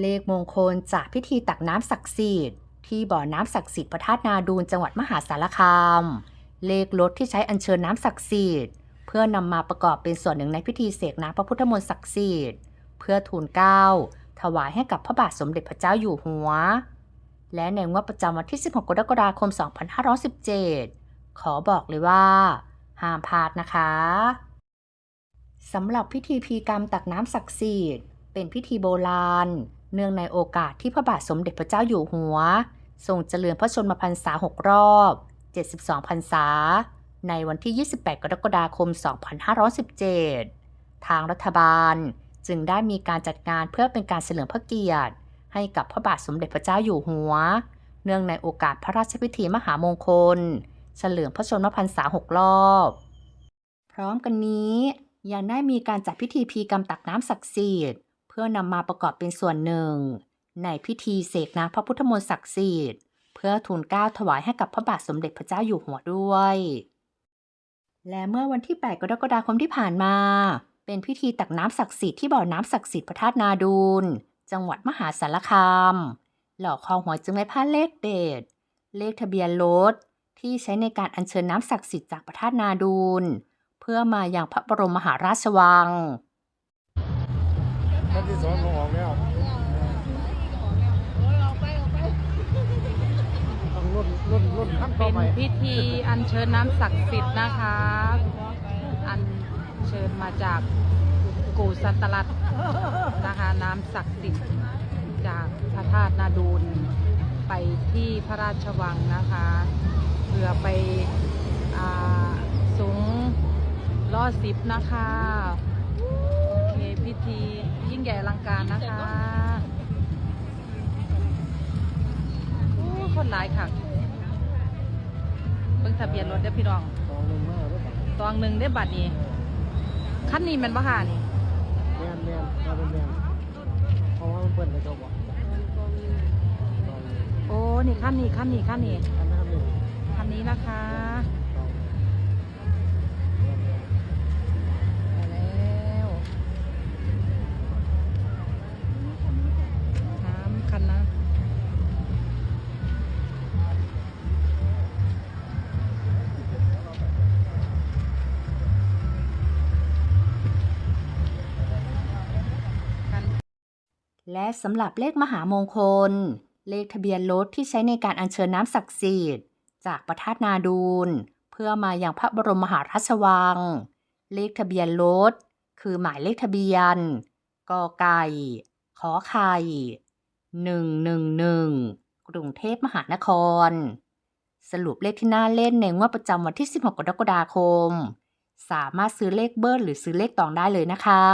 เลขมงคลจากพิธีตักน้ำศักดิ์สิทธิ์ที่บ่อน้ำศักดิ์สิทธิ์พระธาตุนาดูนจังหวัดมหาสารคาม เลขรถที่ใช้อัญเชิญน้ำศักดิ์สิทธิ์เพื่อนำมาประกอบเป็นส่วนหนึ่งในพิธีเสกน้ำพระพุทธมนต์ศักดิ์สิทธิ์เพื่อทูลเกล้าถวายให้กับพระบาทสมเด็จพระเจ้าอยู่หัว และในงวดประจำวันที่ 16 กรกฎาคม 2517 ขอบอกเลยว่า ห้ามพลาดนะคะสำหรับพิธีพีกรรมตักน้ำศักดิ์สิทธิ์เป็นพิธีโบราณ เนื่องในโอกาสที่พระบาทสมเด็จพระเจ้าอยู่หัว ทรงเจริญพระชนมพรรษา 6 รอบ 72 พรรษา ในวันที่ 28 กรกฎาคม 2517 ทางรัฐบาลจึงได้มีการจัดงานเพื่อเป็นการเฉลิมพระเกียรติ ให้กับพระบาทสมเด็จพระเจ้าอยู่หัว เนื่องในโอกาสพระราชพิธีมหามงคล เฉลิมพระชนมพรรษา 6 รอบ พร้อมกันนี้ยังได้มีการจัดพิธีพีกรรมตักน้ำศักดิ์สิทธิ์ เพื่อนำมาประกอบเป็นส่วนหนึ่ง ในพิธีเสกน้ำพระพุทธมนต์ศักดิ์สิทธิ์ เพื่อทูลเกล้าถวายให้กับพระบาทสมเด็จพระเจ้าอยู่หัวด้วย และเมื่อวันที่ 8 กรกฎาคมที่ผ่านมา เป็นพิธีตักน้ำศักดิ์สิทธิ์ที่บ่อน้ำศักดิ์สิทธิ์พระธาตุนาดูนจังหวัดมหาสารคาม หล่าคอหวยจึงได้พลาเลขเด็ด เลขทะเบียนรถที่ใช้ในการอัญเชิญน้ำศักดิ์สิทธิ์จากพระธาตุนาดูนเพื่อมาอยังพระบรมมหาราชวัง ท่านที่สองเขาออกแล้วต้องรุ่นรุ่นรุ่นขั้นต่อเป็นไปพิธีอัญเชิญน้ำศักดิ์สิทธิ์นะคะ อัญเชิญมาจากกูสัตลัดนะคะ น้ำศักดิ์สิทธิ์จากพระธาตุนาดูนไปที่พระราชวังนะคะ เพื่อไปอ่าสูงล่อสิบนะคะโอ เคพิธียิ่งใหญ่อลังการนะคะโอ้คนหลายค่ะเบิ่งทะเบียนรถเด้อพี่น้องสองหนึ่งมาแล้วแบบตองหนึ่งได้บัตรนี้ขั้นนี้แมันบ่หานี่แมนแมนมาเป็นแมนเพราะว่ามันเปิดในตัวบอกตอนนี้โอ้นี่ขั้นนี้ขั้นนี้ขั้นนี้อันนะครับหนึ่งคันนี้นะคะ และสำหรับเลขมหามงคล เลขทะเบียนรถที่ใช้ในการอัญเชิญน้ำศักดิ์สิทธิ์จากพระธาตนาดูนเพื่อมาอย่างพระบรมมหาราชวัง เลขทะเบียนรถคือหมายเลขทะเบียนกอไก่ขอไข่หนึ่งหนึ่งหนึ่งกรุงเทพมหานคร สรุปเลขที่น่าเล่นในงวดประจำวันที่ 16 กรกฎาคม สามารถซื้อเลขเบิ้ลหรือซื้อเลขตองได้เลยนะคะ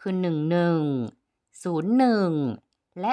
คือ 11 01 และ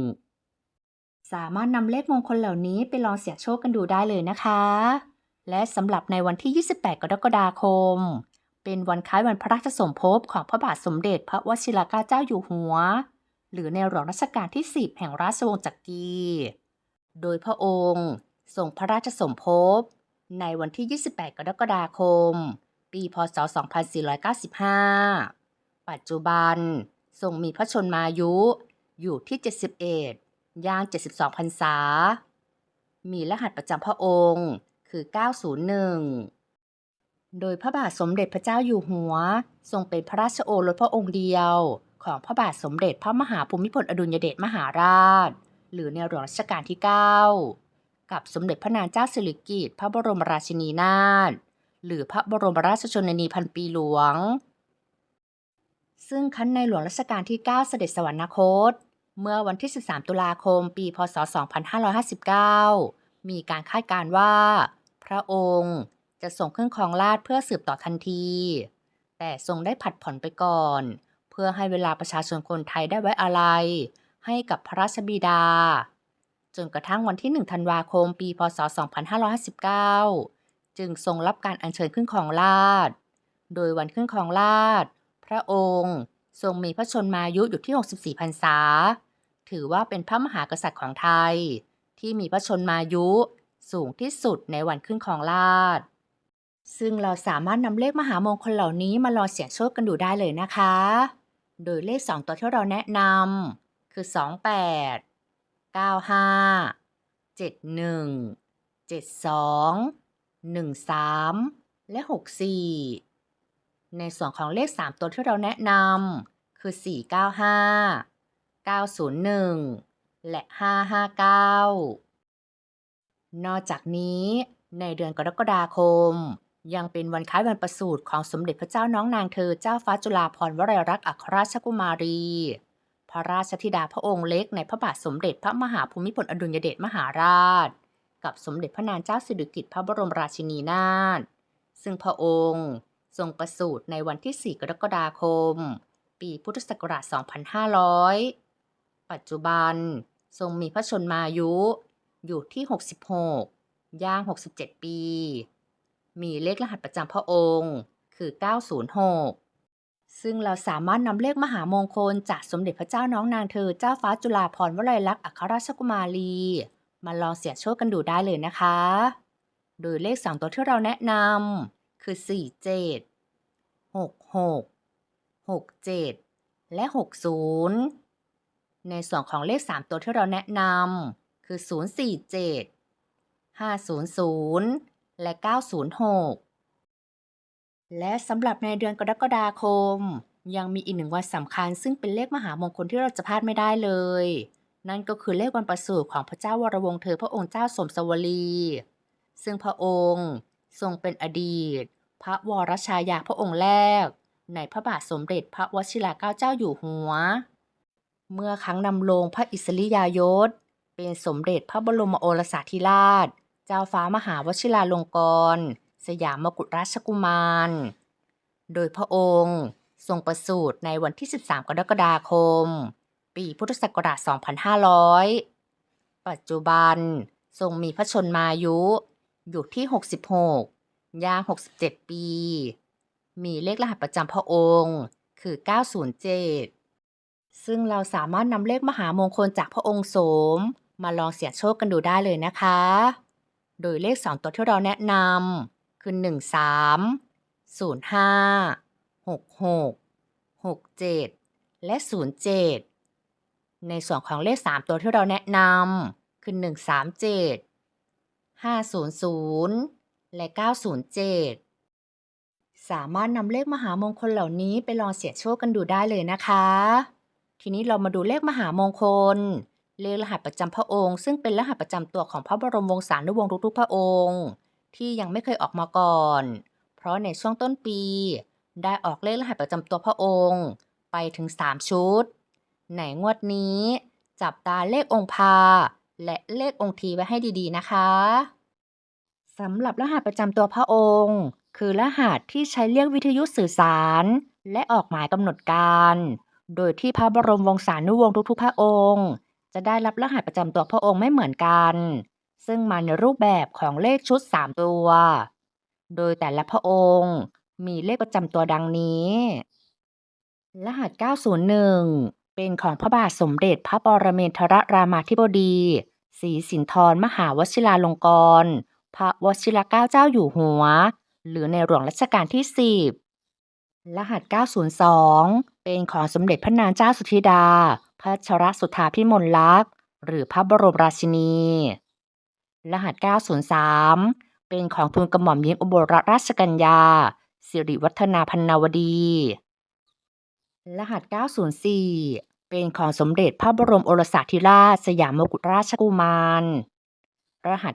111 สามารถนำเลขมงคลเหล่านี้ไปลองเสี่ยงโชคกันดูได้เลยนะคะ และสำหรับในวันที่ 28 กรกฎาคม เป็นวันคล้ายวันพระราชสมภพของพระบาทสมเด็จพระวชิรเกล้าเจ้าอยู่หัว หรือในหลวงรัชกาลที่ 10 แห่งราชวงศ์จักรีโดยพระองค์ทรงพระราชสมภพในวันที่ 28 กรกฎาคม ปี พศ 2495 ปัจจุบัน ทรงมีพระชนมายุ อยู่ที่ 71 ย่าง 72พรรษา มีรหัสประจำพระองค์คือ 901 โดยพระบาทสมเด็จพระเจ้าอยู่หัว ทรงเป็นพระราชโอรสพระองค์เดียวของพระบาทสมเด็จพระมหาภูมิพลอดุลยเดชมหาราช หรือในหลวงรัชกาลที่ 9 กับสมเด็จพระนางเจ้าสิริกิติ์พระบรมราชินีนาถหรือพระบรมราชชนนีพันปีหลวง ซึ่งคั้นในหลวงรัชกาลที่ 9 เสด็จสวรรคต เมื่อวันที่ 13 ตุลาคม ปี พศ 2559 มีการคาดการณ์ว่า พระองค์จะส่งเครื่องครองราชเพื่อสืบต่อทันที แต่ทรงได้ผัดผ่อนไปก่อน เพื่อให้เวลาประชาชนคนไทยได้ไว้อาลัยให้กับพระราชบิดา จนกระทั่งวันที่ 1 ธันวาคม ปี พศ 2559 จึงทรงรับการอัญเชิญขึ้นของราช โดยวันขึ้นของราช ระองค์ ทรงมีพระชนมายุอยู่ที่ 64พรรษา ถือว่าเป็นพระมหากษัตริย์ของไทย ที่มีพระชนมายุสูงที่สุดในวันขึ้นของราชซึ่งเราสามารถนำเลขมหามงคลเหล่านี้มาลองเสี่ยงโชคกันดูได้เลยนะคะ โดยเลข 2 ตัวที่เราแนะนำคือ 28 95 71 72 13 และ 64 ในส่วนของเลข 3 ตัวที่เราแนะนำคือ 495 901 และ 559 นอกจากนี้ในเดือนกรกฎาคม ยังเป็นวันคล้ายวันประสูติของสมเด็จพระเจ้าน้องนางเธอเจ้าฟ้าจุฬาภรณ์วลัยลักษณ์อัครราชกุมารี พระราชธิดาพระองค์เล็กในพระบาทสมเด็จพระมหาภูมิพลอดุลยเดชมหาราช กับสมเด็จพระนางเจ้าสิริกิติ์พระบรมราชินีนาถซึ่งพระองค์ ทรงประสูติในวันที่ 4 กรกฎาคม ปีพุทธศักราช 2500 ปัจจุบันทรงมีพระชนมายุ อยู่ที่ 66 ย่าง 67 ปี มีเลขรหัสประจำพระองค์คือ 906 ซึ่งเราสามารถนำเลขมหามงคลจากสมเด็จพระเจ้าน้องนางเธอเจ้าฟ้าจุฬาภรณ์วลัยลักษณ์อัครราชกุมารี มาลองเสี่ยงโชคกันดูได้เลยนะคะ โดยเลข2ตัวที่เราแนะนำ คือ47 66 67และ60ในส่วนของเลข3ตัวที่เราแนะนำคือ047 500และ906และสำหรับในเดือนกรกฎาคม ยังมีอีกหนึ่งวันสำคัญ ซึ่งเป็นเลขมหามงคลที่เราจะพลาดไม่ได้เลย นั่นก็คือเลขวันประสูติของพระเจ้าวรวงเธอพระองค์เจ้าสมสวลีซึ่งพระองค์ ทรงเป็นอดีต พระวรชายาพระองค์แรก ในพระบาทสมเด็จพระวชิรเกล้าเจ้าอยู่หัว เมื่อครั้งนำลงพระอิสริยยศ เป็นสมเด็จพระบรมโอรสาธิราช เจ้าฟ้ามหาวชิราลงกรณสยามกุฎราชกุมาร โดยพระองค์ทรงประสูติในวันที่ 13 กรกฎาคม ปีพุทธศักราช 2500 ปัจจุบันทรงมีพระชนมายุ อยู่ที่ 66 ย่าง 67 ปี มีเลขรหัสประจำพระองค์ คือ 907 ซึ่งเราสามารถนำเลขมหามงคลจากพระองค์โสม มาลองเสี่ยงโชคกันดูได้เลยนะคะ โดยเลข 2 ตัวที่เราแนะนำคือ 13 05 66 67 และ 07 ในส่วนของเลข 3 ตัวที่เราแนะนำคือ 137 500 และ 907 สามารถนำเลขมหามงคลเหล่านี้ไปลองเสี่ยงโชคกันดูได้เลยนะคะ ทีนี้เรามาดูเลขมหามงคล เลขรหัสประจำพระองค์ ซึ่งเป็นรหัสประจำตัวของพระบรมวงศานุวงศ์ทุกๆพระองค์ ที่ยังไม่เคยออกมาก่อน เพราะในช่วงต้นปี ได้ออกเลขรหัสประจำตัวพระองค์ไปถึง 3 ชุดในงวดนี้ จับตาเลของค์พา และเลของค์ทีไว้ให้ดีๆนะคะสำหรับรหัสประจำตัวพระองค์ คือรหัสที่ใช้เรียกวิทยุสื่อสาร และออกหมายกำหนดการ โดยที่พระบรมวงศานุวงศ์ทุกๆ พระองค์ จะได้รับรหัสประจำตัวพระองค์ไม่เหมือนกัน ซึ่งมาในรูปแบบของเลขชุด 3 ตัว โดยแต่ละพระองค์มีเลขประจำตัวดังนี้ รหัส 901 เป็นของพระบาทสมเด็จพระปรเมนทรรามาธิบดี ศรีสินธรมหาวชิราลงกรณพระวชิรเกล้าเจ้าอยู่หัว หรือในหลวงรัชกาลที่ 10 รหัส 902 เป็นของสมเด็จพระนางเจ้าสุธิดาพัชรสุธาพิมลลักษณ์ หรือพระบรมราชินี รหัส 903 เป็นของทูลกระหม่อมหญิงอุบลรัตนราชกัญญา สิริวัฒนาพันนาวดี รหัส 904 เป็นของสมเด็จพระบรมโอรสาธิราชสยามกุฎราชกุมารรหัส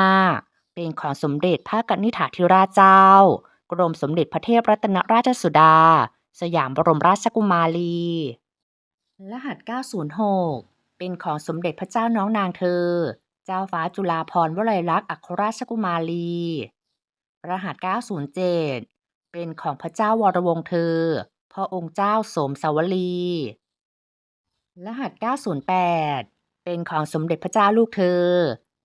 905 เป็นของสมเด็จพระกนิษฐาธิราชเจ้า กรมสมเด็จพระเทพรัตนราชสุดา สยามบรมราชกุมารี รหัส 906 เป็นของสมเด็จพระเจ้าน้องนางเธอ เจ้าฟ้าจุฬาภรณ์วลัยลักษณ์อัครราชกุมารี รหัส 907 เป็นของพระเจ้าวรวงเธอ พระองค์เจ้าสมสวลี รหัส 908 เป็นของสมเด็จพระเจ้าลูกเธอ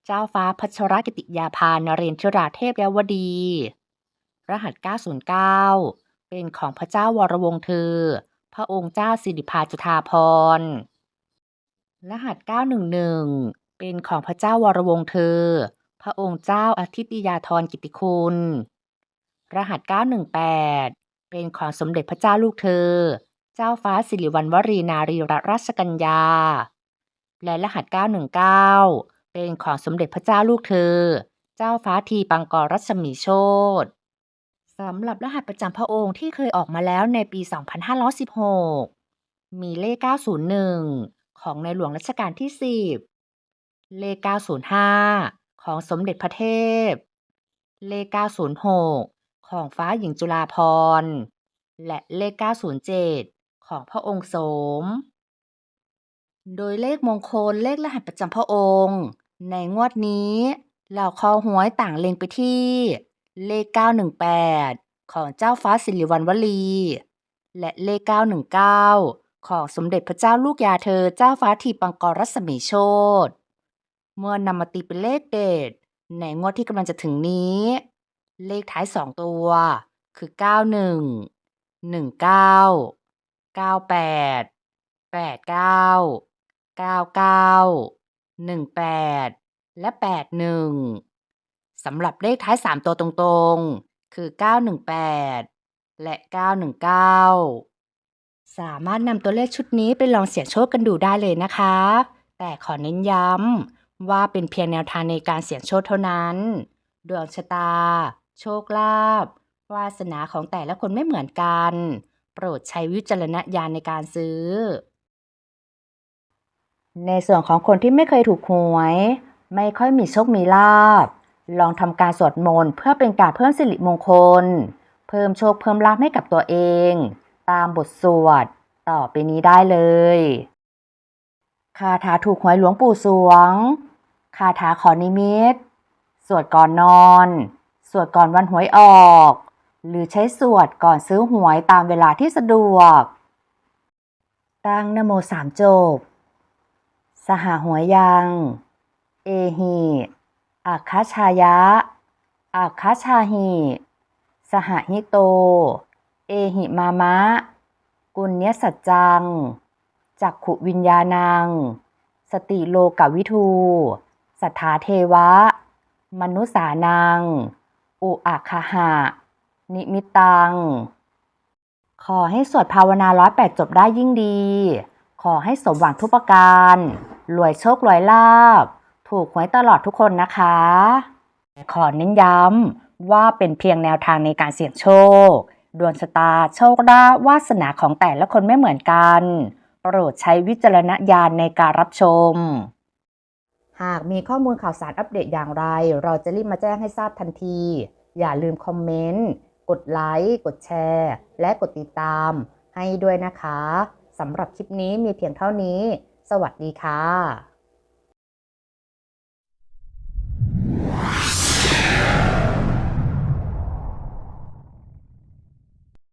เจ้าฟ้าพัชรกิติยาภานเรนทราเทพยวดี รหัส 909 เป็นของพระเจ้าวรวงเธอ พระองค์เจ้าสิริภาจุฑาภรรหัส 911 เป็นของพระเจ้าวรวงเธอ พระองค์เจ้าอาทิตยาธรกิติคุณ รหัส 918 เป็นของสมเด็จพระเจ้าลูกเธอ เจ้าฟ้าสิริวัณวรีนารีรัตนราชกัญญา และรหัส 919 เป็นของสมเด็จพระเจ้าลูกเธอ เจ้าฟ้าทีปังกรรัศมีโชตสำหรับรหัสประจำพระองค์ที่เคยออกมาแล้วในปี 2516 มีเลข 901 ของในหลวงรัชกาลที่ 10 เลข 905 ของสมเด็จพระเทพ เลข 906 ของฟ้าหญิงจุฬาภรณ์ และเลข 907 ของพระองค์โสม โดยเลขมงคลเลขรหัสประจำพระองค์ ในงวดนี้เหล่าคอหวยต่างเล็งไปที่ เลข 918 ของเจ้าฟ้าสิริวัณวลี และเลข 919 ของสมเด็จพระเจ้าลูกยาเธอเจ้าฟ้าทีปังกรรัศมีโชตเมื่อนำมาตีเป็นเลขเด็ดในงวดที่กำลังจะถึงนี้ เลขท้าย2ตัว คือ 91 19 98 89 99 18และ81สำหรับเลขท้าย3ตัวตรงๆ คือ918และ919สามารถนำตัวเลขชุดนี้ไปลองเสี่ยงโชคกันดูได้เลยนะคะ แต่ขอเน้นย้ำว่าเป็นเพียงแนวทางในการเสี่ยงโชคเท่านั้น ดวงชะตา โชคลาภวาสนาของแต่ละคนไม่เหมือนกัน ปรดใช้วิจารณญาณในการซื้อ ในส่วนของคนที่ไม่เคยถูกหวย ไม่ค่อยมีโชคมีลาภลองทำการสวดมนต์เพื่อเป็นการเพิ่มสิริมงคล เพิ่มโชคเพิ่มลาภให้กับตัวเอง ตามบทสวดต่อไปนี้ได้เลยคาถาถูกหวยหลวงปู่สวง คาถาขอนิมิต สวดก่อนนอน สวดก่อนวันหวยออก หรือใช้สวดก่อนซื้อหวยตามเวลาที่สะดวก ตั้งนโมสามจบ สหหัวยัง เอหิอาคาชายะ อาคาชาหิสหหิโต เอหิมามะ กุญญสัจจัง จักขุวิญญาณัง สติโลกวิทู สัทธาเทวะ มนุสานัง อุอาคาหะ นิมิตัง ขอให้สวดภาวนาร้อยแปดจบได้ยิ่งดี ขอให้สมหวังทุกประการ รวยโชครวยลาบ ถูกหวยตลอดทุกคนนะคะ ขอเน้นย้ำว่าเป็นเพียงแนวทางในการเสี่ยงโชค ดวงชะตาโชคลาภวาสนาของแต่ละคนไม่เหมือนกัน โปรดใช้วิจารณญาณในการรับชมหากมีข้อมูลข่าวสารอัปเดตอย่างไร เราจะรีบมาแจ้งให้ทราบทันที อย่าลืมคอมเมนต์ กดไลค์ กดแชร์ และกดติดตามให้ด้วยนะคะสำหรับคลิปนี้มีเพียงเท่านี้ สวัสดีค่ะ